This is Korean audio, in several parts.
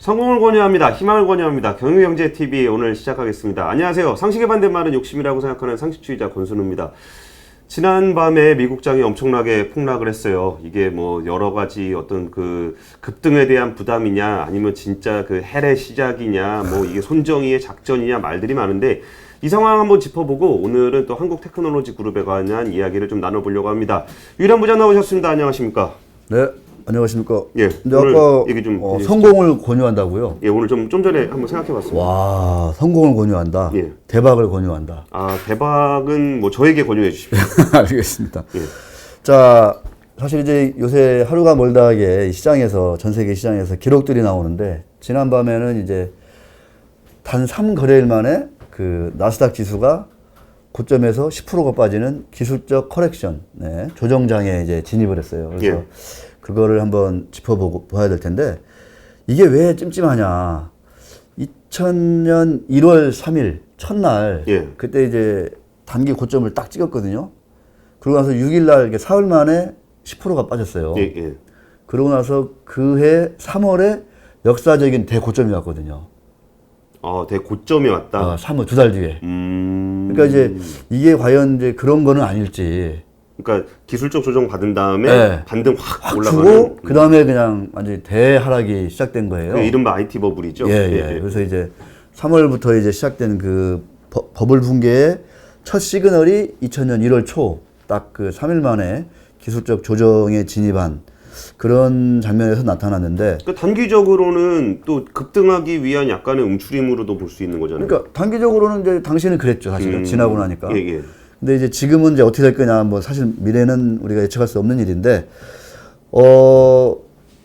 성공을 권유합니다. 희망을 권유합니다. 경유경제TV 오늘 시작하겠습니다. 안녕하세요. 상식의 반대말은 욕심이라고 생각하는 상식주의자 권순우입니다. 지난밤에 미국장이 엄청나게 폭락을 했어요. 이게 뭐 여러 가지 어떤 그 급등에 대한 부담이냐 아니면 진짜 그 헬의 시작이냐 뭐 이게 손정희의 작전이냐 말들이 많은데 이 상황 한번 짚어보고 오늘은 또 한국 테크놀로지 그룹에 관한 이야기를 좀 나눠보려고 합니다. 유일한 부장 나오셨습니다. 안녕하십니까? 네, 안녕하십니까. 예, 근데 오늘 아까 얘기 좀 어, 해주시죠. 성공을 권유한다고요? 예, 오늘 좀, 좀 전에 한번 생각해 봤습니다. 와, 성공을 권유한다. 예. 대박을 권유한다. 아, 대박은 뭐 저에게 권유해 주십시오. 알겠습니다. 예. 자, 사실 이제 요새 하루가 멀다하게 이 시장에서 전 세계 시장에서 기록들이 나오는데 지난 밤에는 이제 단 3거래일 만에 그 나스닥 지수가 고점에서 10%가 빠지는 기술적 커렉션, 네, 조정 장에 이제 진입을 했어요. 그래서 예. 그거를 한번 짚어보고 봐야 될 텐데 이게 왜 찜찜하냐? 2000년 1월 3일 첫날 예. 그때 이제 단기 고점을 딱 찍었거든요. 그러고 나서 6일 날 이게 사흘 만에 10%가 빠졌어요. 예, 예. 그러고 나서 그해 3월에 역사적인 대고점이 왔거든요. 아, 되게 고점이 왔다. 아, 3월 두 달 뒤에. 음. 그러니까 이제 이게 과연 이제 그런 거는 아닐지 그러니까 기술적 조정 받은 다음에 네. 반등 확, 확 올라가는. 주고 그 다음에 그냥 완전히 대하락이 시작된 거예요. 그 이른바 IT 버블이죠. 예, 예. 그래서 이제 3월부터 이제 시작된 그 버, 버블 붕괴의 첫 시그널이 2000년 1월 초 딱 그 3일 만에 기술적 조정에 진입한 그런 장면에서 나타났는데 그 단기적으로는 또 급등하기 위한 약간의 움츠림으로도 볼 수 있는 거잖아요. 그러니까 단기적으로는 이제 당시는 그랬죠 사실은 음, 지나고 나니까 예, 예. 근데 이제 지금은 이제 어떻게 될 거냐 뭐 사실 미래는 우리가 예측할 수 없는 일인데 어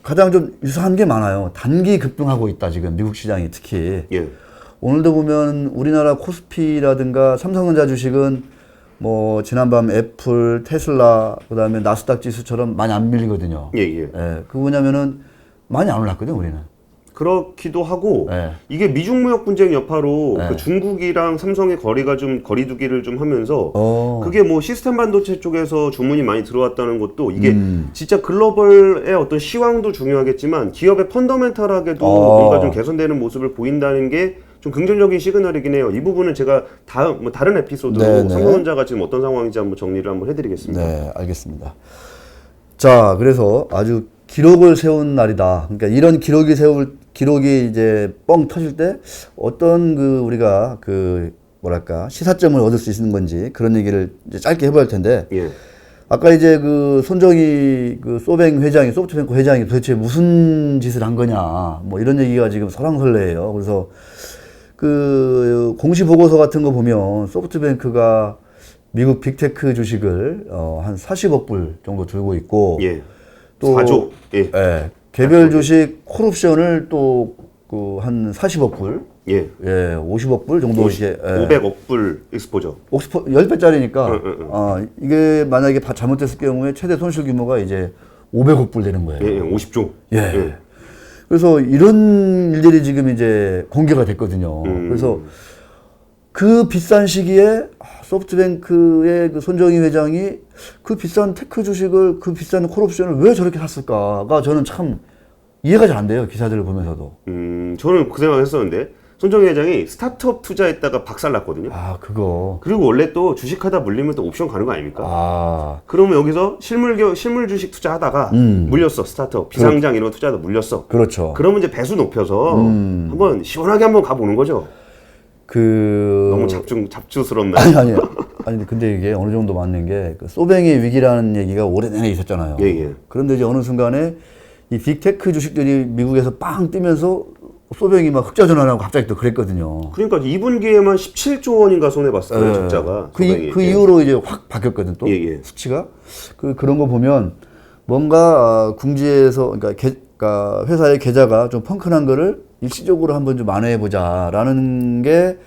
가장 좀 유사한 게 많아요 단기 급등하고 있다 지금 미국 시장이 특히 예. 오늘도 보면 우리나라 코스피라든가 삼성전자 주식은 뭐 지난밤 애플, 테슬라, 그다음에 나스닥 지수처럼 많이 안 밀리거든요. 예, 예. 예, 그 뭐냐면은 많이 안 올랐거든 우리는. 그렇기도 하고 예. 이게 미중 무역 분쟁 여파로 네. 그 중국이랑 삼성의 거리가 좀 거리두기를 좀 하면서 어. 그게 뭐 시스템 반도체 쪽에서 주문이 많이 들어왔다는 것도 이게 음. 진짜 글로벌의 어떤 시황도 중요하겠지만 기업의 펀더멘탈하게도 어. 뭔가 좀 개선되는 모습을 보인다는 게 좀 긍정적인 시그널이긴 해요. 이 부분은 제가 다음 뭐 다른 에피소드로 네, 네. 삼성전자가 지금 어떤 상황인지 한번 정리를 한번 해드리겠습니다. 네, 알겠습니다. 자, 그래서 아주 기록을 세운 날이다. 그러니까 이런 기록이 세울 기록이 이제 뻥 터질 때 어떤 그 우리가 그 뭐랄까 시사점을 얻을 수 있는 건지 그런 얘기를 이제 짧게 해봐야 할 텐데 예. 아까 이제 그 손정희 그 소뱅 회장이 소프트뱅크 회장이 도대체 무슨 짓을 한 거냐 뭐 이런 얘기가 지금 설왕설래예요. 그래서 그 공시 보고서 같은 거 보면 소프트뱅크가 미국 빅테크 주식을 어 한 40억 불 정도 들고 있고 예. 또- 사조. 예. 예, 개별 주식 콜옵션을 또 그 한 40억 불, 예. 예, 50억 불 정도 이제 예. 500억 불 익스포저. 옥스퍼 10배짜리니까 응, 응, 응. 아, 이게 만약에 바- 잘못됐을 경우에 최대 손실 규모가 이제 500억 불 되는 거예요. 예, 예, 50조. 예. 그래서 이런 일들이 지금 이제 공개가 됐거든요. 음. 그래서 그 비싼 시기에 아, 소프트뱅크의 그 손정희 회장이 그 비싼 테크 주식을 그 비싼 콜옵션을 왜 저렇게 샀을까가 저는 참 이해가 잘 안 돼요. 기사들을 보면서도. 음, 저는 그 생각했었는데 손정희 회장이 스타트업 투자했다가 박살났거든요. 아, 그거. 그리고 원래 또 주식하다 물리면 또 옵션 가는 거 아닙니까? 아, 그러면 여기서 실물 겨- 실물 주식 투자하다가 음. 물렸어 스타트업 비상장 이런 거 투자하다 물렸어. 그렇죠. 그러면 이제 배수 높여서 음. 한번 시원하게 한번 가보는 거죠. 그 너무 잡중 잡주스럽나요? 아니 아니 아니 근데 이게 어느 정도 맞는 게 그 소뱅의 위기라는 얘기가 오래전에 있었잖아요. 예, 예. 그런데 이제 어느 순간에 이 빅테크 주식들이 미국에서 빵 뜨면서 소뱅이 막 흑자 전환하고 갑자기 또 그랬거든요. 그러니까 2분기에만 17조 원인가 손해 봤어요 예. 적자가. 그, 이, 소뱅이. 그 예. 이후로 이제 확 바뀌었거든 또 예, 예. 수치가 그 그런 거 보면 뭔가 아, 궁지에서 그러니까, 계, 그러니까 회사의 계좌가 좀 펑크난 거를 일시적으로 한번 좀 만회해 보자라는 게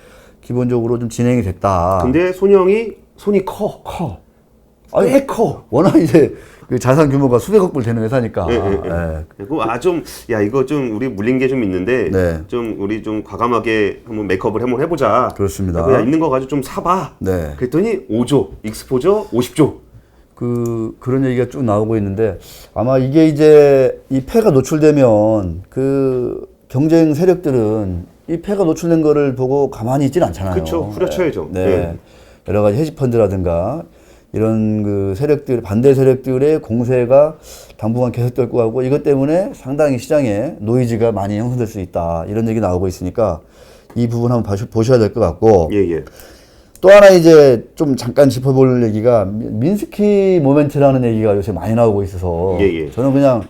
기본적으로 좀 진행이 됐다. 근데 손형이 손이 커. 커. 꽤 커. 워낙 이제 그 자산 규모가 수백억 불 되는 회사니까. 예, 예, 예. 예. 그리고 아 좀 야 이거 좀 우리 물린 게 좀 있는데 네. 좀 우리 좀 과감하게 한번 메이크업을 한번 해보자. 그렇습니다. 그냥 있는 거 가지고 좀 사봐. 네. 그랬더니 5조 익스포저 50조. 그 그런 얘기가 쭉 나오고 있는데 아마 이게 이제 이 폐가 노출되면 그 경쟁 세력들은 이 폐가 노출된 거를 보고 가만히 있지는 않잖아요. 그쵸, 후려쳐야죠. 네. 예. 여러 가지 헤지펀드라든가 이런 그 세력들 반대 세력들의 공세가 당분간 계속될 것 같고 이것 때문에 상당히 시장에 노이즈가 많이 형성될 수 있다 이런 얘기 나오고 있으니까 이 부분 한번 보셔야 될 것 같고 예, 예. 또 하나 이제 좀 잠깐 짚어볼 얘기가 민- 민스키 모멘트라는 얘기가 요새 많이 나오고 있어서 예, 예. 저는 그냥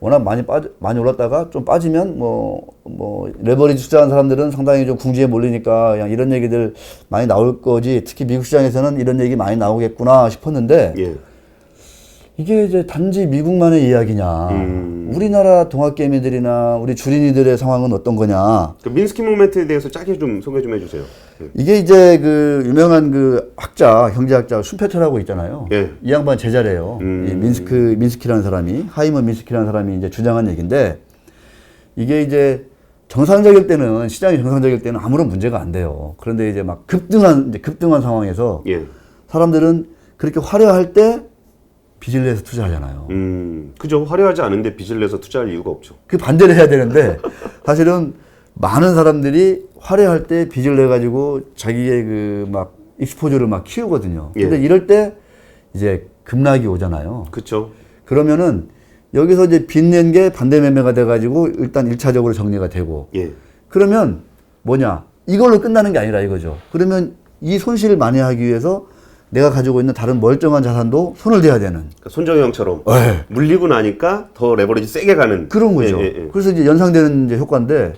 워낙 많이 빠 많이 올랐다가 좀 빠지면 뭐뭐 레버리지 투자한 사람들은 상당히 좀 궁지에 몰리니까 그냥 이런 얘기들 많이 나올 거지 특히 미국 시장에서는 이런 얘기 많이 나오겠구나 싶었는데 예. 이게 이제 단지 미국만의 이야기냐 음. 우리나라 동학개미들이나 우리 주린이들의 상황은 어떤 거냐 그 민스키 모멘트에 대해서 짧게 좀 소개 좀 해주세요. 예. 이게 이제 그 유명한 그 학자 경제학자 순페터라고 있잖아요. 예. 이 양반 제자래요. 음. 이 민스크 민스키라는 사람이 하이먼 민스키라는 사람이 이제 주장한 얘기인데 이게 이제 정상적일 때는 시장이 정상적일 때는 아무런 문제가 안 돼요. 그런데 이제 막 급등한 이제 급등한 상황에서 예. 사람들은 그렇게 화려할 때 빚을 내서 투자하잖아요. 음, 그죠. 화려하지 않은데 빚을 내서 투자할 이유가 없죠. 그 반대를 해야 되는데 사실은 많은 사람들이 화려할 때 빚을 내 가지고 자기의 그 막 익스포저를 막 키우거든요. 근데 예. 이럴 때 이제 급락이 오잖아요. 그쵸. 그러면은 여기서 이제 빚낸 게 반대 매매가 돼 가지고 일단 일차적으로 정리가 되고 예. 그러면 뭐냐? 이걸로 끝나는 게 아니라 이거죠. 그러면 이 손실을 만회하기 위해서 내가 가지고 있는 다른 멀쩡한 자산도 손을 대야 되는 그러니까 손정희 형처럼 예. 물리고 나니까 더 레버리지 세게 가는 그런 거죠. 예, 예, 예. 그래서 이제 연상되는 이제 효과인데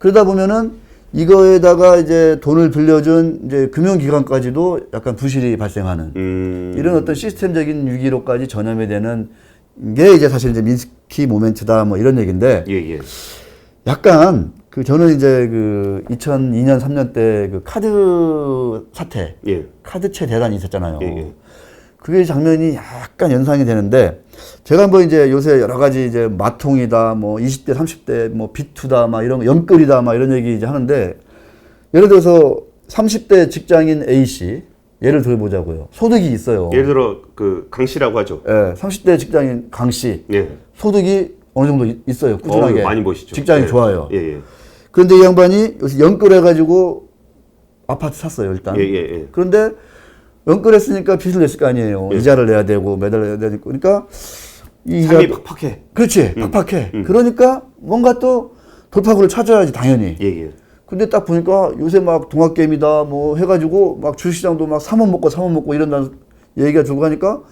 그러다 보면은 이거에다가 이제 돈을 빌려준 이제 금융기관까지도 약간 부실이 발생하는 음, 이런 어떤 시스템적인 위기로까지 전염이 되는 게 이제 사실 이제 민스키 모멘트다 뭐 이런 얘기인데 예, 예. 약간 그 저는 이제 그 2002년 3년 때 그 카드 사태 예. 카드채 대란이 있었잖아요. 예, 예. 그게 장면이 약간 연상이 되는데 제가 한번 이제 요새 여러 가지 이제 마통이다 뭐 20대 30대 뭐 비투다 막 이런 거 연끌이다 막 이런 얘기 이제 하는데 예를 들어서 30대 직장인 A 씨 예를 들어보자고요. 소득이 있어요. 예를 들어 그 강씨라고 하죠. 예, 30대 직장인 강 씨 예. 소득이 어느 정도 있- 있어요. 꾸준하게 어, 많이 보시죠. 직장이 예. 좋아요. 예, 예. 그런데 이 양반이 요새 연끌해 가지고 아파트 샀어요 일단. 예, 예, 예. 그런데 연끌했으니까 빚을 냈을 거 아니에요. 이자를 내야 되고 매달 내야 되니까. 그러니까 이 이자 삶이 팍팍해. 그렇지 팍팍해. 그러니까 뭔가 또 돌파구를 찾아야지 당연히. 예, 예. 근데 딱 보니까 요새 막 동학개미다 뭐 해가지고 막 주식시장도 막 3원 먹고 3원 먹고 이런다는 얘기가 들고 가니까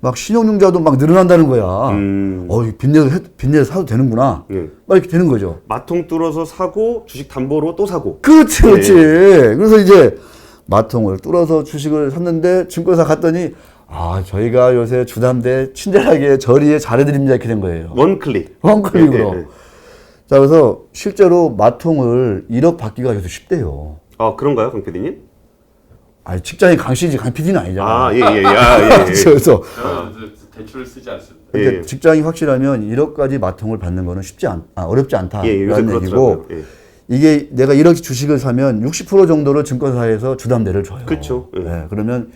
막 신용융자도 막 늘어난다는 거야. 음. 어, 이 빚내서 해- 빚내서 사도 되는구나. 예. 막 이렇게 되는 거죠. 마통 뚫어서 사고 주식 담보로 또 사고. 그렇지, 네. 그렇지. 그래서 이제 마통을 뚫어서 주식을 샀는데 증권사 갔더니 아 저희가 요새 주담대 친절하게 저리에 잘해드립니다 이렇게 된 거예요. 원 클릭. 원클릭으로. 예, 예, 예. 자 그래서 실제로 마통을 1억 받기가 요새 쉽대요. 아, 그런가요, 강 PD님? 아니 직장이 강 씨지 강 PD는 아니잖아. 아, 예, 예, 예. 아, 예, 예. 그래서 저는 저 대출을 쓰지 않습니다. 그러니까 예. 직장이 확실하면 1억까지 마통을 받는 거는 쉽지 않, 아, 어렵지 예, 않다라는 얘기고 그렇더라고요. 예. 이게 내가 1억 주식을 사면 60% 정도를 증권사에서 주담대를 줘요. 그쵸. 예. 예, 그러면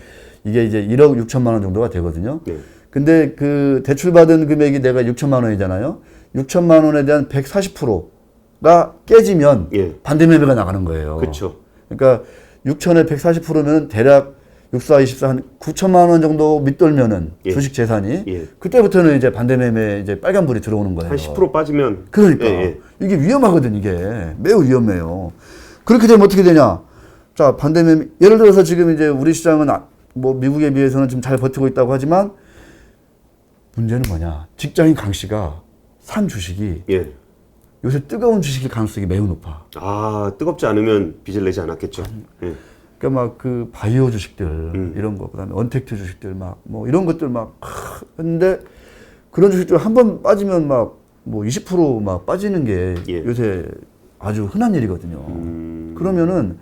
이게 이제 1억 6천만 원 정도가 되거든요. 예. 근데 그 대출 받은 금액이 내가 6천만 원이잖아요. 6천만 원에 대한 140%가 깨지면 예. 반대 매매가 나가는 거예요. 그쵸. 그러니까 6천에 140%면 대략 64, 24, 한 9천만 원 정도 밑돌면은 예. 주식 재산이 예. 그때부터는 이제 반대 매매 이제 빨간 불이 들어오는 거예요. 한 10% 빠지면. 그러니까 예, 예. 이게 위험하거든 이게 매우 위험해요. 그렇게 되면 어떻게 되냐? 자 반대면 예를 들어서 지금 이제 우리 시장은 아- 뭐 미국에 비해서는 좀잘 버티고 있다고 하지만 문제는 뭐냐? 직장인 강 씨가 산 주식이 예. 요새 뜨거운 주식일 가능성이 매우 높아. 아, 뜨겁지 않으면 빚을 내지 않았겠죠. 예. 그러니까 막 그 바이오 주식들 음. 이런 거 그다음에 언택트 주식들 막 뭐 이런 것들 막 크, 했는데 그런 주식들 한 번 빠지면 막 뭐 20%막 빠지는 게 예. 요새 아주 흔한 일이거든요. 음. 그러면은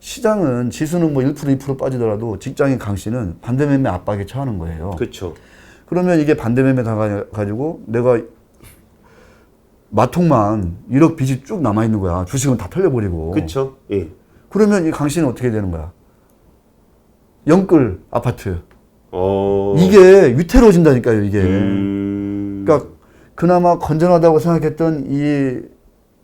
시장은 지수는 뭐 1% 2% 빠지더라도 직장인 강 씨는 반대매매 압박에 처하는 거예요. 그렇죠. 그러면 이게 반대매매 당해가지고 내가 마통만 1억 빚이 쭉 남아 있는 거야. 주식은 다 털려버리고. 그렇죠. 예. 그러면 이 강 씨는 어떻게 되는 거야? 영끌 아파트. 어. 이게 위태로워진다니까요, 이게. 음. 그러니까 그나마 건전하다고 생각했던 이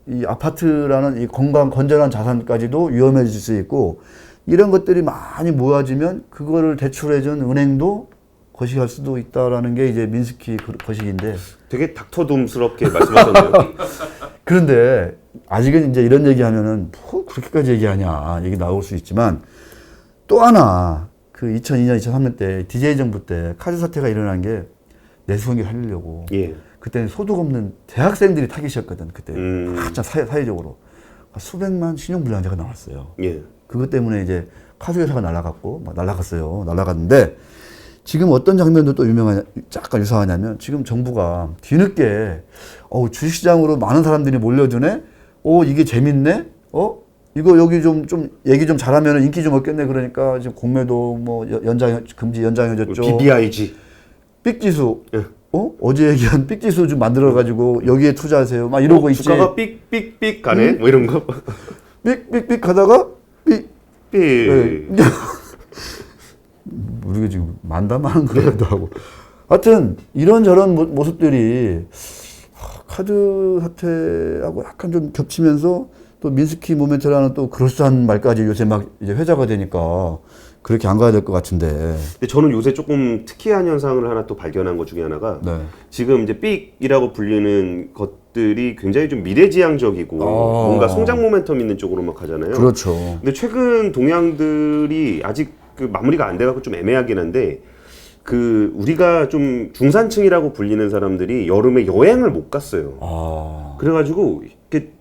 이 아파트라는 이 건강 건전한 자산까지도 위험해질 수 있고 이런 것들이 많이 모아지면 그거를 대출해준 은행도 거시기할 수도 있다라는 게 이제 민스키 그- 거시기인데 되게 닥터둠스럽게 말씀하셨네요. 그런데 아직은 이제 이런 얘기하면은 뭐 그렇게까지 얘기하냐 얘기 나올 수 있지만 또 하나 그 2002년 2003년 때 DJ 정부 때 카드 사태가 일어난 게 내수경기 살리려고 예. 그때는 소득 없는 대학생들이 타깃이었거든 그때 음. 한참 사회, 사회적으로 수백만 신용불량자가 나왔어요. 예. 그것 때문에 이제 카드 회사가 날아갔고 막 날아갔어요. 날아갔는데 지금 어떤 장면도 또 유명하냐, 약간 유사하냐면 지금 정부가 뒤늦게 어 주식시장으로 많은 사람들이 몰려드네. 어 이게 재밌네. 어 이거 여기 좀 좀 얘기 좀 잘하면 인기 좀 얻겠네. 그러니까 지금 공매도 뭐 연- 연장 금지 연장해줬죠. BBIG. 삑지수. 예. 어 어제 얘기한 삑지수 좀 만들어 가지고 여기에 투자하세요. 막 이러고 어, 있지. 주가가 삑삑삑 가네. 뭐 이런 거. 삑삑삑 가다가 삑 삑. 예. 우리가 지금 만담하는 것 같기도 하고. 하여튼 이런저런 모- 모습들이 하, 카드 사태하고 약간 좀 겹치면서 또 민스키 모멘트라는 또 그럴싸한 말까지 요새 막 이제 회자가 되니까 그렇게 안 가야 될 것 같은데. 근데 저는 요새 조금 특이한 현상을 하나 또 발견한 것 중에 하나가 네. 지금 이제 삑이라고 불리는 것들이 굉장히 좀 미래지향적이고 아. 뭔가 성장 모멘텀 있는 쪽으로만 가잖아요. 그렇죠. 근데 최근 동향들이 아직 그 마무리가 안 돼갖고 좀 애매하긴 한데 그 우리가 좀 중산층이라고 불리는 사람들이 여름에 여행을 못 갔어요. 아. 그래가지고 이렇게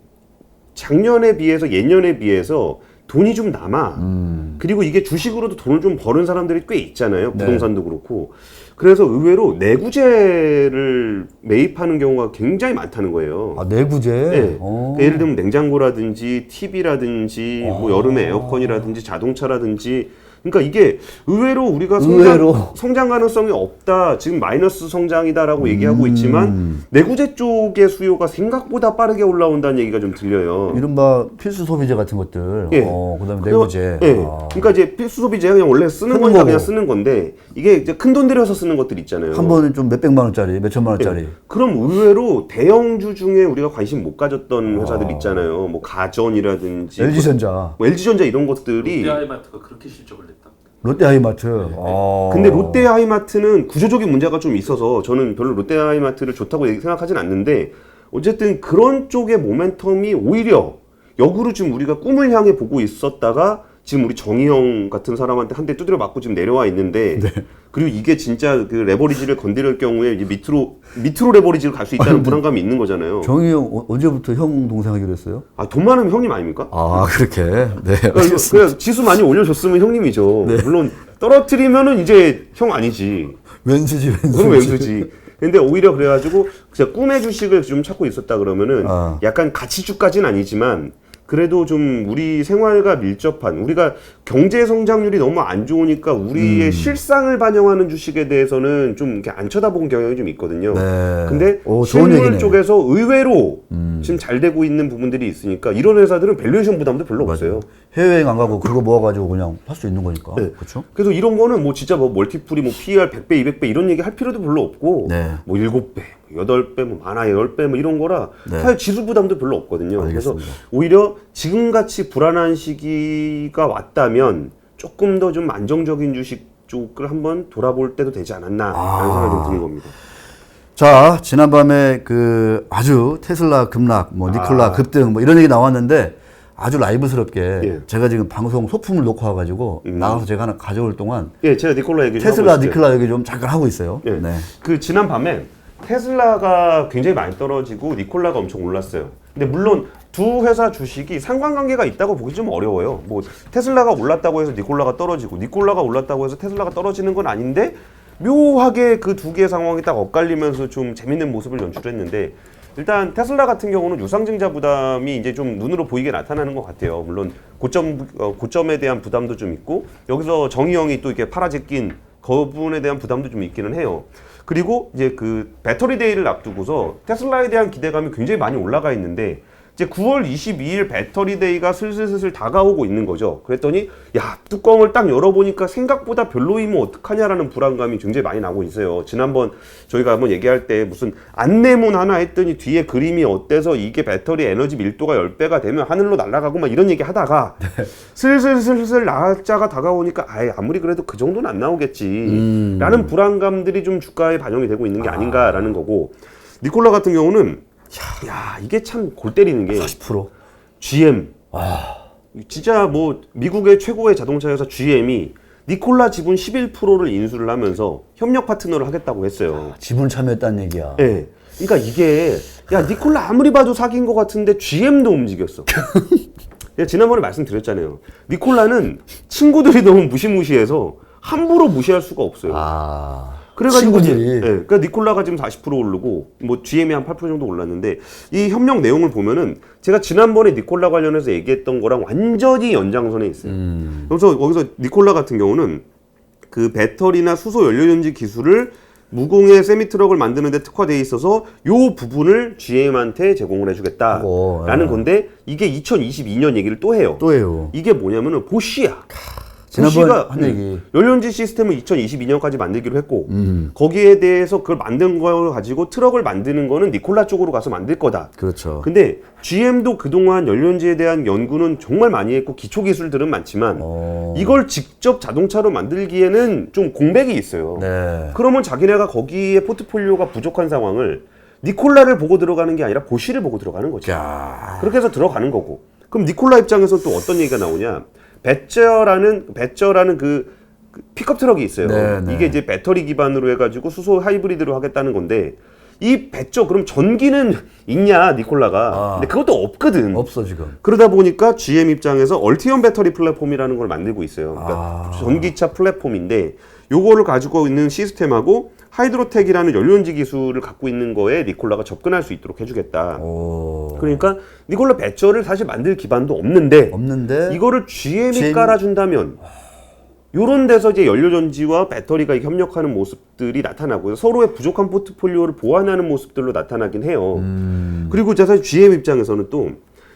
작년에 비해서 예년에 비해서 돈이 좀 남아. 음. 그리고 이게 주식으로도 돈을 좀 버는 사람들이 꽤 있잖아요. 네. 부동산도 그렇고. 그래서 의외로 내구재를 매입하는 경우가 굉장히 많다는 거예요. 아, 내구재? 네. 어. 그러니까 예를 들면 냉장고라든지 TV라든지 뭐 아. 여름에 에어컨이라든지 자동차라든지 그러니까 이게 의외로 우리가 의외로. 성장, 성장 가능성이 없다 지금 마이너스 성장이다라고 얘기하고 음. 있지만 내구재 쪽의 수요가 생각보다 빠르게 올라온다는 얘기가 좀 들려요. 이른바 필수 소비재 같은 것들. 예. 어, 그다음에 내구재. 예. 아. 그러니까 이제 필수 소비재가 그냥 원래 쓰는 쓰는 거니까 거고. 그냥 쓰는 건데 이게 이제 큰 돈 들여서 쓰는 것들 있잖아요. 한 번에 좀 몇백만 원짜리, 몇천만 원짜리. 예. 그럼 의외로 대형주 중에 우리가 관심 못 가졌던 회사들 아. 있잖아요. 뭐 가전이라든지 LG전자, 뭐 LG전자 이런 것들이 그렇게 실적을 냈다. 롯데 하이마트. 아. 근데 롯데 하이마트는 구조적인 문제가 좀 있어서 저는 별로 롯데 하이마트를 좋다고 생각하진 않는데 어쨌든 그런 쪽의 모멘텀이 오히려 역으로 지금 우리가 꿈을 향해 보고 있었다가 지금 우리 정의형 같은 사람한테 한 대 두드려 맞고 지금 내려와 있는데 그리고 이게 진짜 그 레버리지를 건드릴 경우에 이제 밑으로 밑으로 레버리지를 갈 수 있다는 불안감이 있는 거잖아요. 정희 형 어- 언제부터 형 동생 하기로 했어요? 아 돈 많으면 형님 아닙니까? 아 그렇게. 네. 그러니까 그냥 지수 많이 올려줬으면 형님이죠. 물론 떨어뜨리면은 이제 형 아니지. 왼수지 왼수. 그건 왼수지. 근데 오히려 그래가지고 진짜 꿈의 주식을 좀 찾고 있었다 그러면은 아. 약간 가치주까지는 아니지만 그래도 좀 우리 생활과 밀접한 우리가 경제 성장률이 너무 안 좋으니까 음. 우리의 실상을 반영하는 주식에 대해서는 좀 이렇게 안 쳐다본 경향이 좀 있거든요. 네. 근데 오, 실물. 음. 쪽에서 의외로 지금 잘 되고 있는 부분들이 있으니까 이런 회사들은 밸류에이션 부담도 별로 없어요. 해외여행 안 가고 그거 모아가지고 그냥 할 수 있는 거니까. 네. 그렇죠? 그래서 이런 거는 뭐 진짜 뭐 멀티플이 뭐 PER 100배, 200배 이런 얘기 할 필요도 별로 없고 네. 뭐 7배, 8배, 뭐 많아 10배 뭐 이런 거라 네. 사실 지수 부담도 별로 없거든요. 그래서 알겠습니다. 오히려 지금같이 불안한 시기가 왔다면 조금 더 좀 안정적인 주식 쪽을 한번 돌아볼 때도 되지 않았나라는 아. 생각이 좀 드는 겁니다. 자 지난밤에 그 아주 테슬라 급락, 뭐 니콜라 아. 급등 뭐 이런 얘기 나왔는데 아주 라이브스럽게 예. 음. 제가 지금 방송 소품을 놓고 와가지고 나가서 제가 하나 가져올 동안 예, 제가 니콜라 얘기 좀 테슬라 하고. 니콜라 얘기 좀 잠깐 하고 있어요. 예. 네. 그 지난 밤에 테슬라가 굉장히 많이 떨어지고 니콜라가 엄청 올랐어요. 근데 물론 두 회사 주식이 상관관계가 있다고 보기 좀 어려워요. 뭐 테슬라가 올랐다고 해서 니콜라가 떨어지고 니콜라가 올랐다고 해서 테슬라가 떨어지는 건 아닌데 묘하게 그 두 개의 상황이 딱 엇갈리면서 좀 재밌는 모습을 연출했는데 일단 테슬라 같은 경우는 유상증자 부담이 이제 좀 눈으로 보이게 나타나는 것 같아요. 물론 고점 어, 고점에 대한 부담도 좀 있고 여기서 정의형이 또 이렇게 팔아제낀 그 부분에 대한 부담도 좀 있기는 해요. 그리고 이제 그 배터리 데이를 앞두고서 테슬라에 대한 기대감이 굉장히 많이 올라가 있는데 이제 9월 22일 배터리 데이가 슬슬슬슬 다가오고 있는 거죠. 그랬더니 야 뚜껑을 딱 열어보니까 생각보다 별로이면 어떡하냐라는 불안감이 굉장히 많이 나고 있어요. 지난번 저희가 한번 얘기할 때 무슨 안내문 하나 했더니 뒤에 그림이 어때서 이게 배터리 에너지 밀도가 10배가 되면 하늘로 날아가고 막 이런 얘기 하다가 슬슬슬슬 날짜가 다가오니까 아예 아무리 그래도 그 정도는 안 나오겠지 라는 불안감들이 좀 주가에 반영이 되고 있는 게 아닌가라는 거고 니콜라 같은 경우는 야 이게 참 골 때리는 게 40%. GM. 진짜 뭐 미국의 최고의 자동차 회사 GM이 니콜라 지분 11%를 인수를 하면서 협력 파트너를 하겠다고 했어요. 지분 참여했다는 얘기야. 예. 그러니까 이게 야 니콜라 아무리 봐도 사기인 것 같은데 GM도 움직였어. 예, 지난번에 말씀드렸잖아요. 니콜라는 친구들이 너무 무시무시해서 함부로 무시할 수가 없어요. 아. 그래가지고 친구들이. 이제, 예, 그러니까 니콜라가 지금 40% 오르고 뭐 GM이 한 8% 정도 올랐는데 이 협력 내용을 보면은 제가 지난번에 니콜라 관련해서 얘기했던 거랑 완전히 연장선에 있어요. 음. 그래서 거기서 니콜라 같은 경우는 그 배터리나 수소 연료 전지 기술을 무공해 세미 트럭을 만드는데 특화되어 있어서 요 부분을 GM한테 제공을 해주겠다라는 그거, 예. 건데 이게 2022년 얘기를 또 해요. 또 해요. 이게 뭐냐면은 보쉬야. 지난번 한 얘기. 음, 연료전지 시스템을 2022년까지 만들기로 했고 음. 거기에 대해서 그걸 만든 걸 가지고 트럭을 만드는 거는 니콜라 쪽으로 가서 만들 거다. 그렇죠. 근데 GM도 그동안 연료전지에 대한 연구는 정말 많이 했고 기초 기술들은 많지만 어. 이걸 직접 자동차로 만들기에는 좀 공백이 있어요. 네. 그러면 자기네가 거기에 포트폴리오가 부족한 상황을 니콜라를 보고 들어가는 게 아니라 보쉬를 보고 들어가는 거죠. 자. 그렇게 해서 들어가는 거고. 그럼 니콜라 입장에서 또 어떤 얘기가 나오냐? 배저라는 배저라는 그, 그 픽업 트럭이 있어요. 네, 네. 이게 이제 배터리 기반으로 해가지고 수소 하이브리드로 하겠다는 건데 이 배저 그럼 전기는 있냐 니콜라가? 아. 근데 그것도 없거든. 없어 지금. 그러다 보니까 GM 입장에서 얼티엄 배터리 플랫폼이라는 걸 만들고 있어요. 그러니까 아. 전기차 플랫폼인데 요거를 가지고 있는 시스템하고 하이드로텍이라는 연료전지 기술을 갖고 있는 거에 니콜라가 접근할 수 있도록 해주겠다. 오. 그러니까 니콜라 배터를 사실 만들 기반도 없는데 없는데 이거를 GM이 GM 이 깔아준다면 요런 데서 이제 연료전지와 배터리가 협력하는 모습들이 나타나고요. 서로의 부족한 포트폴리오를 보완하는 모습들로 나타나긴 해요. 음. 그리고 사실 GM 입장에서는 또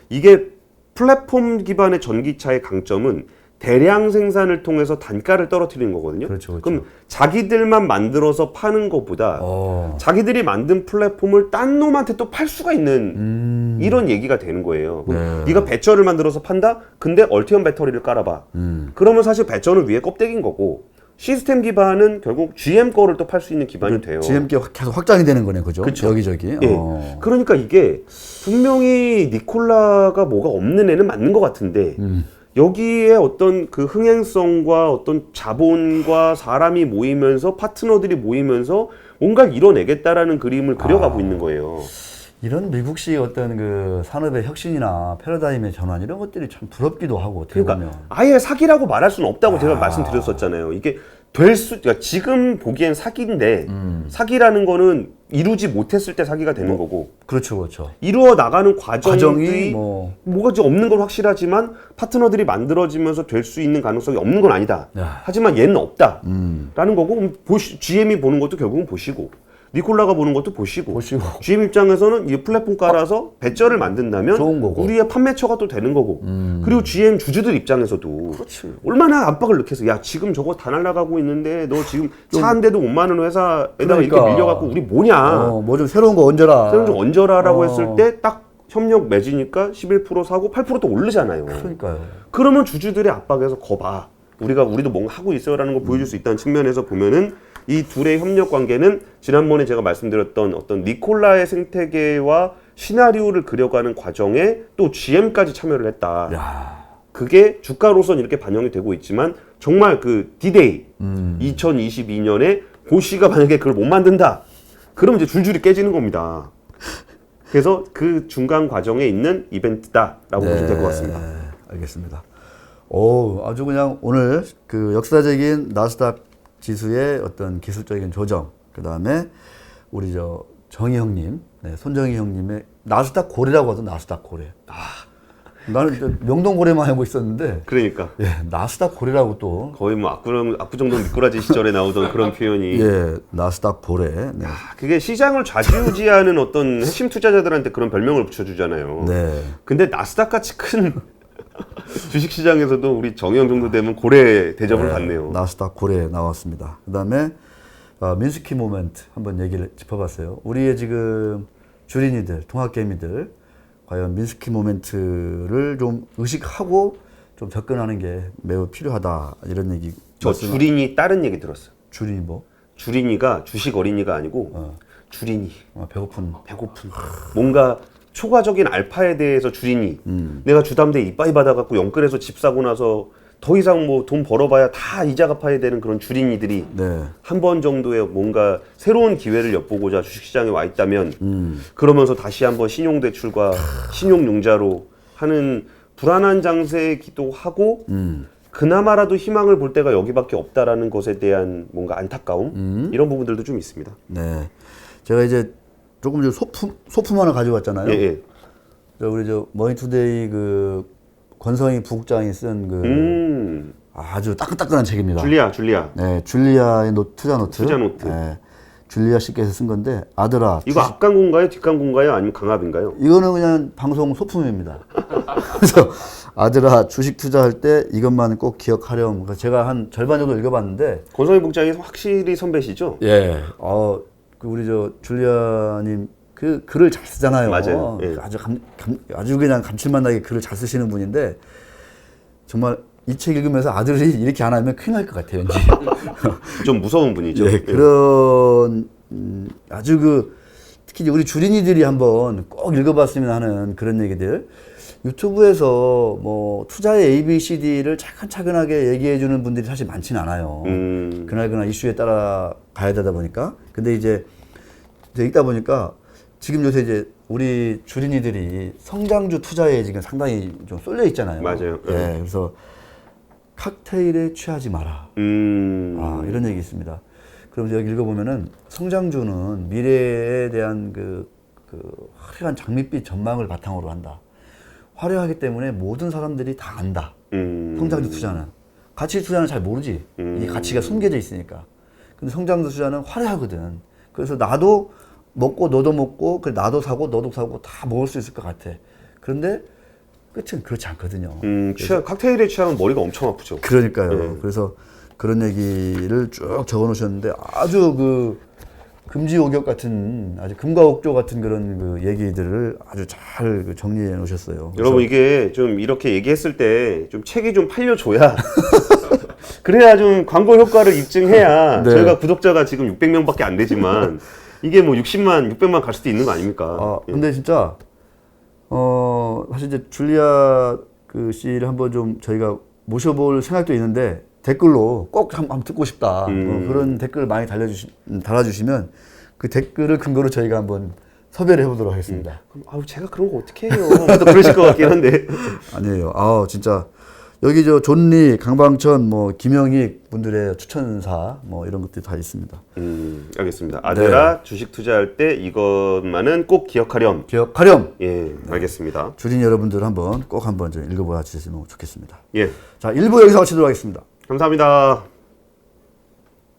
이게 플랫폼 기반의 전기차의 강점은 대량 생산을 통해서 단가를 떨어뜨리는 거거든요. 그렇죠, 그렇죠. 럼 자기들만 만들어서 파는 것보다 어. 자기들이 만든 플랫폼을 딴 놈한테 또 팔 수가 있는 음. 이런 얘기가 되는 거예요. 네. 네가 배터를 만들어서 판다? 근데 얼티엄 배터리를 깔아봐. 음. 그러면 사실 배터는 위에 껍데기인 거고 시스템 기반은 결국 GM 거를 또 팔 수 있는 기반이 돼요. GM께 계속 확장이 되는 거네, 그죠? 그쵸. 여기저기. 예. 어. 그러니까 이게 분명히 니콜라가 뭐가 없는 애는 맞는 것 같은데 음. 여기에 어떤 그 흥행성과 어떤 자본과 사람이 모이면서 파트너들이 모이면서 뭔가 이뤄내겠다라는 그림을 아. 그려가고 있는 거예요. 이런 미국식 어떤 그 산업의 혁신이나 패러다임의 전환 이런 것들이 참 부럽기도 하고 어떻게 그러니까 보면. 아예 사기라고 말할 수는 없다고 제가 말씀드렸었잖아요. 이게 될 수, 그러니까 지금 보기엔 사기인데 음. 사기라는 거는 이루지 못했을 때 사기가 되는 거고 그렇죠, 그렇죠. 이루어 나가는 과정이 과정이 뭐 뭐가 좀 없는 건 확실하지만 파트너들이 만들어지면서 될 수 있는 가능성이 없는 건 아니다. 야. 하지만 얘는 없다. 음. 라는 거고 그럼 보시, GM이 보는 것도 결국은 보시고 니콜라가 보는 것도 보시고, 보시고. GM 입장에서는 이 플랫폼 깔아서 배절을 만든다면 좋은 거고. 음. 우리의 판매처가 또 되는 거고 그리고 GM 주주들 입장에서도 얼마나 압박을 넣겠어 야 지금 저거 다 날라가고 있는데 너 지금 차 한 대도 못 마는 회사에다가 이렇게 그러니까. 밀려갖고 우리 뭐냐 어, 뭐 좀 새로운 거 얹어라. 새로운 좀 얹어라라고 어. 했을 때 딱 협력 맺으니까 11% 사고 8%또 오르잖아요. 그러니까요. 그러면 주주들의 압박에서 거봐. 우리가 우리도 뭔가 하고 있어요라는 걸 보여줄 수 있다는 측면에서 보면은 이 둘의 협력 관계는 지난번에 제가 말씀드렸던 어떤 니콜라의 생태계와 시나리오를 그려가는 과정에 또 GM까지 참여를 했다. 야. 그게 주가로선 이렇게 반영이 되고 있지만 정말 그 디데이 음. 2022년에 보시가 만약에 그걸 못 만든다. 그러면 이제 줄줄이 깨지는 겁니다. 그래서 그 중간 과정에 있는 이벤트다라고 보시면 될 것 같습니다. 네, 알겠습니다. 오, 아주 그냥 오늘 그 역사적인 나스닥 지수의 어떤 기술적인 조정, 그 다음에 우리 저 정희 형님, 네, 손정희 형님의 나스닥 고래라고 하던 나스닥 고래. 나는 이제 명동 고래만 알고 있었는데 그러니까 예, 나스닥 고래라고 또 거의 뭐 압구정 압구정동 미꾸라지 시절에 나오던 그런 표현이 예, 나스닥 고래. 네. 아, 그게 시장을 좌지우지하는 어떤 핵심 투자자들한테 그런 별명을 붙여주잖아요. 네. 근데 나스닥 같이 큰 주식 시장에서도 우리 정영 정도 되면 고래 대접을 받네요. 나스닥 고래 나왔습니다. 그다음에 어, 민스키 모멘트 한번 얘기를 짚어봤어요. 우리의 지금 주린이들, 통합개미들 과연 민스키 모멘트를 좀 의식하고 좀 접근하는 게 매우 필요하다 이런 얘기. 저 말씀- 주린이 다른 얘기 들었어 요. 주린이 뭐? 주린이가 주식 어린이가 아니고 주린이 어, 배고픈. 배고픈 뭔가 초과적인 알파에 대해서 주린이 음. 내가 주담대 이빠이 받아갖고 영끌해서 집 사고 나서 더 이상 뭐 돈 벌어봐야 다 이자 갚아야 되는 그런 주린이들이 네. 한 번 정도의 뭔가 새로운 기회를 엿보고자 주식시장에 와 있다면 음. 그러면서 다시 한번 신용대출과 신용융자로 하는 불안한 장세이기도 하고 음. 그나마라도 희망을 볼 때가 여기밖에 없다라는 것에 대한 뭔가 안타까움 음. 이런 부분들도 좀 있습니다. 네. 제가 이제 조금 전 소품 소품 하나 가져왔잖아요. 예, 예. 저 우리 저 머니투데이 그 권성희 부국장이 쓴그 음, 아주 따끈따끈한 책입니다. 줄리아, 줄리아. 네, 줄리아의 노, 투자 노트. 투자 노트. 네, 줄리아 씨께서 쓴 건데 아들아. 이거 앞광고인가요? 뒷광고인가요? 아니면 강압인가요? 이거는 그냥 방송 소품입니다. 그래서 아들아 주식 투자할 때 이것만 꼭 기억하렴. 제가 한 절반 정도 읽어봤는데 권성희 복장이 확실히 선배시죠? 예. 어, 그 우리 저 줄리아님 그 글을 잘 쓰잖아요. 맞아요. 예. 아주 감, 감- 아주 그냥 감칠맛 나게 글을 잘 쓰시는 분인데 정말 이 책 읽으면서 아들이 이렇게 안 하면 큰일 날 것 같아요. 왠지. 좀 무서운 분이죠. 예, 그런 음, 아주 그 특히 우리 주린이들이 한번 꼭 읽어봤으면 하는 그런 얘기들 유튜브에서 뭐 투자의 ABCD를 차근차근하게 얘기해 주는 분들이 사실 많지는 않아요. 음, 그날 그날 이슈에 따라 가야 되다 보니까 근데 이제 이제 읽다 보니까 지금 요새 이제 우리 주린이들이 성장주 투자에 지금 상당히 좀 쏠려 있잖아요. 맞아요. 예, 그래서 칵테일에 취하지 마라. 음, 아, 이런 얘기 있습니다. 그럼 여기 읽어보면은 성장주는 미래에 대한 그, 그 화려한 장밋빛 전망을 바탕으로 한다. 화려하기 때문에 모든 사람들이 다 안다. 음, 성장주 투자는. 가치 투자는 잘 모르지. 이 가치가 숨겨져 있으니까. 근데 성장주 투자는 화려하거든. 그래서 나도 먹고 너도 먹고 그래 나도 사고 너도 사고 다 먹을 수 있을 것 같아. 그런데 끝은 그렇지 않거든요. 음, 취하, 칵테일에 취하면 머리가 엄청 아프죠. 그러니까요. 네. 그래서 그런 얘기를 쭉 적어 놓으셨는데 아주 그 금지옥역 같은 아주 금과 옥조 같은 그런 그 얘기들을 아주 잘그 정리해 놓으셨어요. 여러분 이게 좀 이렇게 얘기했을 때 좀 책이 좀 팔려줘야 그래야 좀 광고 효과를 입증해야 네. 저희가 구독자가 지금 600명밖에 안 되지만 이게 뭐 60만, 600만 갈 수도 있는 거 아닙니까? 아, 근데 진짜 어 사실 이제 줄리아 그 씨를 한번 좀 저희가 모셔볼 생각도 있는데 댓글로 꼭 한번 듣고 싶다 음. 어, 그런 댓글 많이 달려주시 음, 달아주시면 그 댓글을 근거로 저희가 한번 섭외를 해보도록 하겠습니다. 그럼 아우 제가 그런 거 어떻게 해요? 또 그러실 것 같긴 한데. 아니에요. 아 진짜 여기 저 존리, 강방천, 뭐 김영익 분들의 추천사 뭐 이런 것들이 다 있습니다. 음, 알겠습니다. 아들아 주식 투자할 때 이것만은 꼭 기억하렴. 기억하렴. 예, 알겠습니다. 주린 여러분들 한번 꼭 한번 좀 읽어보아 주셨으면 좋겠습니다. 예, 자, 1부 여기서 마치도록 하겠습니다. 감사합니다.